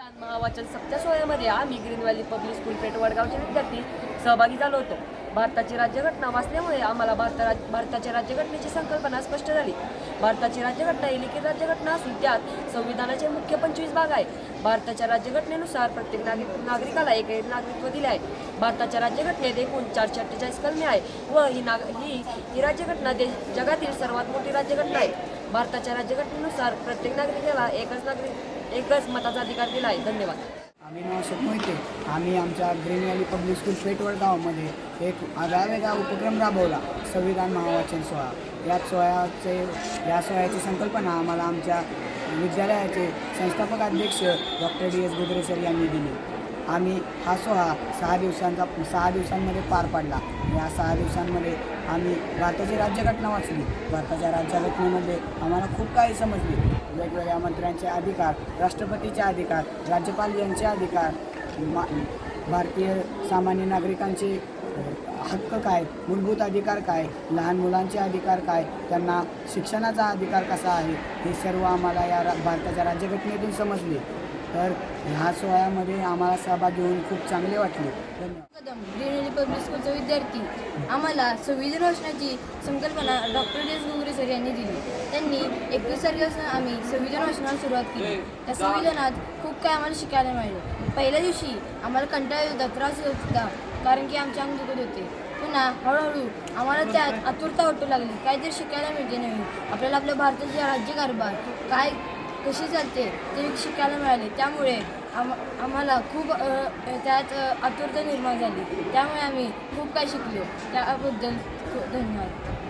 महावाचन सप्त्या सोहळ्यामध्ये आम्ही Green Valley Public School Peth वडगावचे विद्यार्थी सहभागी झालो होतो. भारताची राज्यघटना वाचल्यामुळे आम्हाला भारता राज भारताच्या राज्यघटनेची संकल्पना स्पष्ट झाली. भारताची राज्यघटना ही लिखित राज्यघटना असून त्यात संविधानाचे मुख्य पंचवीस भाग आहे भारताच्या राज्यघटनेनुसार प्रत्येक नागरिक नागरिकाला एक एक नागरिकत्व दिले आहे. भारताच्या राज्यघटनेत एकूण चारशे अठ्ठेचाळीस कलमे आहे व ही नाग ही ही राज्यघटना देश जगातील सर्वात मोठी राज्यघटना आहे. भारताच्या राज्यघटनेनुसार प्रत्येक नागरिकाला एकच नागरिक एकच मताचा अधिकार दिला आहे धन्यवाद. आम्ही नाव अशोक मोहिते आम्ही आमच्या ग्रीन व्हॅली पब्लिक स्कूल पेटवड गावामध्ये एक आगळावेगळा उपक्रम राबवला. संविधान महावाचन सोहळा. या सोहळ्याचे या सोहळ्याची संकल्पना आम्हाला आमच्या विद्यालयाचे संस्थापक अध्यक्ष doctor D S Gudre sir यांनी दिली. आम्ही हा सोहळा सहा दिवसांचा सहा दिवसांमध्ये पार पाडला. या सहा दिवसांमध्ये आम्ही भारताची राज्यघटना वाचली. भारताच्या राज्यघटनेमध्ये आम्हाला खूप काही समजले. वेगवेगळ्या मंत्र्यांचे अधिकार राष्ट्रपतीचे अधिकार राज्यपाल यांचे अधिकार मा भारतीय सामान्य नागरिकांचे हक्क काय मूलभूत अधिकार काय लहान मुलांचे अधिकार काय त्यांना शिक्षणाचा अधिकार कसा आहे हे सर्व आम्हाला या रा भारताच्या राज्यघटनेतून समजले. तर ह्या सोहळ्यामध्ये आम्हाला सहभागी होऊन खूप चांगले वाटले. कदम ग्रीन पब्लिक स्कूलचा विद्यार्थी आम्हाला संविधान वाचनाची संकल्पना doctor D S Gogre sir यांनी दिली. त्यांनी एकवीस तारखेपासून आम्ही संविधान वाचनाला सुरुवात केली. त्या संविधानात खूप काय आम्हाला शिकायला मिळालं. पहिल्या दिवशी आम्हाला कंटाळा येत होता त्रास होत होता कारण की आमच्या अंग दुखत होते. पुन्हा हळूहळू आम्हाला त्यात आतुरता वाटू लागली. काहीतरी शिकायला मिळते नवीन. आपल्याला आपल्या भारताचे राज्यकारभार काय कशी चालते ते शिकायला मिळाले. त्यामुळे आम आम्हाला खूप त्यात आतुरता निर्माण झाली. त्यामुळे आम्ही खूप काही शिकलो. त्याबद्दल धन्यवाद.